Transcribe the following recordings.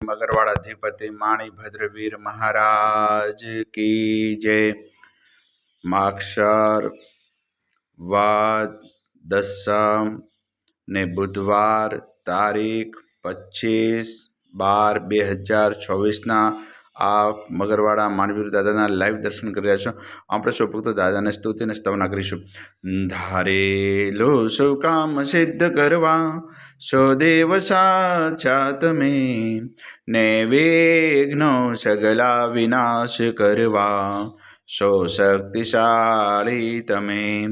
મગરવાડા અધિપતિ માણી ભદ્રવીર મહારાજ કી જય માક્ષર વાદ દસમ ને બુધવાર તારીખ પચીસ બાર બે હજાર ચોવીસના આ મગરવાડા માનવીર દાદાના લાઈવ દર્શન કરી રહ્યા છો. આપણે સૌ ભક્તો દાદાને સ્તુતિ અને સ્તવના કરીશું. ધારેલો સૌ કામ સિદ્ધ કરવા. સો દેવ સાચા તમે. ને વેઘ્નો સગલા વિનાશ કરવા. સો શક્તિશાળી તમે.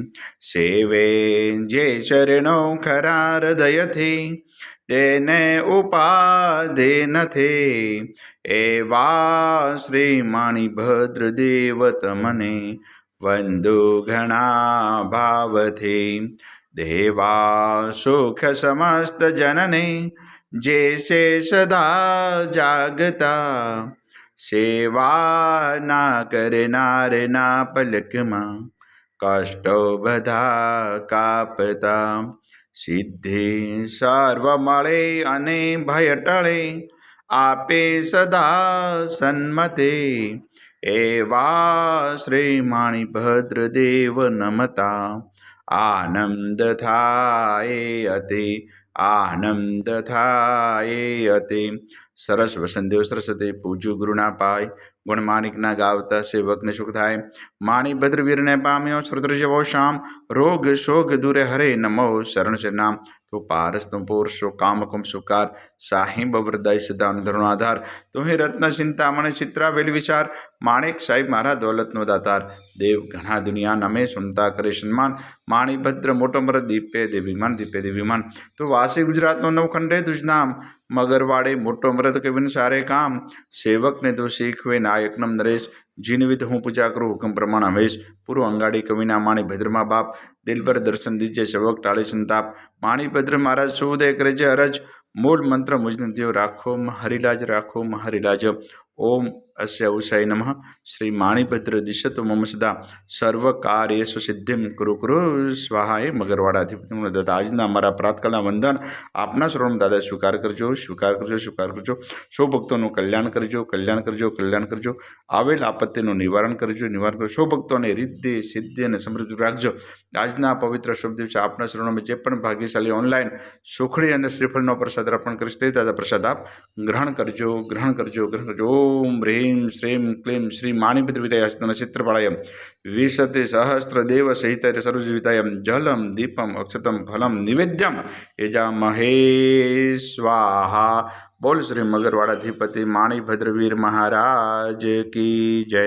સેવે જે ચરણો ખરા હૃદયથી. તેને ઉપાધિ નથી. એવા શ્રી માણીભદ્ર ભદ્રદેવ તમને વંદુ ઘણા ભાવથી. દેવા સુખ સમસ્ત જનને જે સે સદા જાગતા, સેવા ના કરનાર ના પલકમાં, કષ્ટો બધા કાપતા. સિદ્ધિ સર્વ મળે અને ભય ટળે આપે સદા સન્મતે. એવા શ્રી માણી દેવ નમતા. આનંદ થાય અતિ, આનંદ થાય અતિ. સરસ વસંતદેવ સરસ્વતી પૂજ્યું ગુરુના પાય ગુણ માણિકના ગાવતા સેવકને સુખ થાય. માણી ભદ્રવીરને પામ્યો શ્રુદ્ર જેવો શામ. રોગ શોગ દૂરે હરે નમો શરણ નામ. તો પારસ તું પુરુષો કામકુમ સુકાર સાહિબ વરદાય સિદ્ધાંતનો આધાર. તું રત્ન, ચિંતામણ, ચિત્રાવેલ વિચાર, માણેક સાહેબ મારા દોલતનો દાતાર. દેવ ઘણા દુનિયા નમે સુનતા કરે સન્માન. માણીભદ્ર મોટો મર દીપે દેવીમાન દીપે દેવીમાન તો વાસી ગુજરાતનો નવખંડે તુજ નામ મગરવાડે મોટો મરદ કવિન સારે કામ. સેવકને તો શીખવે નાયકનમ નરેશ. જીનવિધ હું પૂજા કરું હુકમ પ્રમાણ હમેશ પૂર્વ અંગાડી કવિના માણી ભદ્રમા બાપ. દિલભર દર્શન દીજે સેવક ટાળે સંતાપ. માણી ભદ્ર મહારાજ સુદય કરે છે અરજ? મૂળ મંત્ર મુજને દેવ રાખો હરિલાજ રાખો હરિલાજ ઓમ અસ્ય ઉષાય નમઃ શ્રી માણીભદ્ર દિશતો મમ સદા સર્વ કાર્યેશુ સિદ્ધિમ કુરુ કુરુ સ્વાહાય મગરવાડાધિપતિ દાદા આજના અમારા પ્રાતકાળના વંદન આપના શ્રોણ દાદા સ્વીકાર કરજો સ્વીકાર કરજો સ્વીકાર કરજો સૌ ભક્તોનું કલ્યાણ કરજો કલ્યાણ કરજો કલ્યાણ કરજો આવેલ આપત્તિનું નિવારણ કરજો નિવારણ કરજો સૌ ભક્તોને રિદ્ધિ સિદ્ધિ અને સમૃદ્ધિ રાખજો આજના પવિત્ર શુભ દિવસે આપના શરણોમાં જે પણ ભાગ્યશાળી ઓનલાઈન સુખડી અને શ્રીફળનો પ્રસાદ અર્પણ કરીશ. તે દાદા પ્રસાદ આપ ગ્રહણ કરજો ગ્રહણ કરજો ગ્રહણ કરજો। ઓમ હ્રીમ શ્રીમ ક્લીમ શ્રી માણિપતિવિતાય હસ્તનક્ષિત્રપાળાય વિશતિ સહસ્ત્ર દેવ સહિતાય સર્વજીવિતાય જલમ દીપમ અક્ષતમ ફલમ નિવેદ્યમ યજામહે સ્વાહા બોલ શ્રી મગરવાડાધિપતિ માણીભદ્રવીર મહારાજ કી જય